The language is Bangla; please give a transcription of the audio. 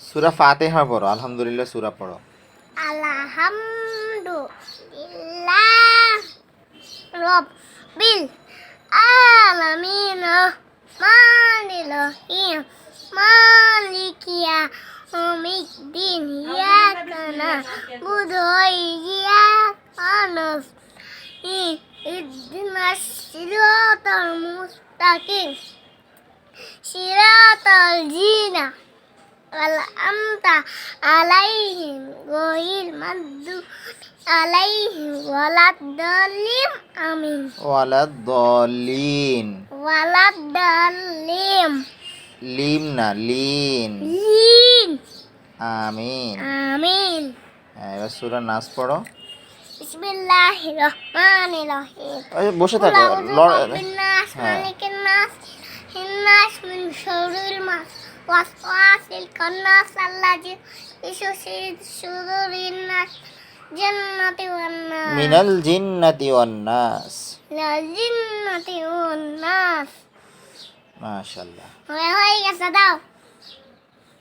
সুরা ফাতেহা পড়ো, আলহামদুলিল্লাহ সুরা পড়ো। আলহামদুলিল্লাহ রব্বিল আলামিন মানিল মালিকিয়া অমিদ্দিন ইয়াকা নাবুদু ওয়া ইয়াকা নাস্তাইন ইহদিনাস সিরাতাল মুস্তাকিম, সিরাতাল জিনা। والأمط عليهم غير المغضوب عليهم ولا الضالين آمين ওয়ালা দলিন ولا الضالين লিম না লিন لين আমিন آمين হ্যাঁ, এবার সুরা নাচ পড়ো بسم الله الرحمن الرحيم ওই বসে قل থাকো أعوذ লড়- برب وسواس الكناس الذي يشوشد صدور الناس جنة والناس من الجنة والناس من الجنة والناس ما شاء الله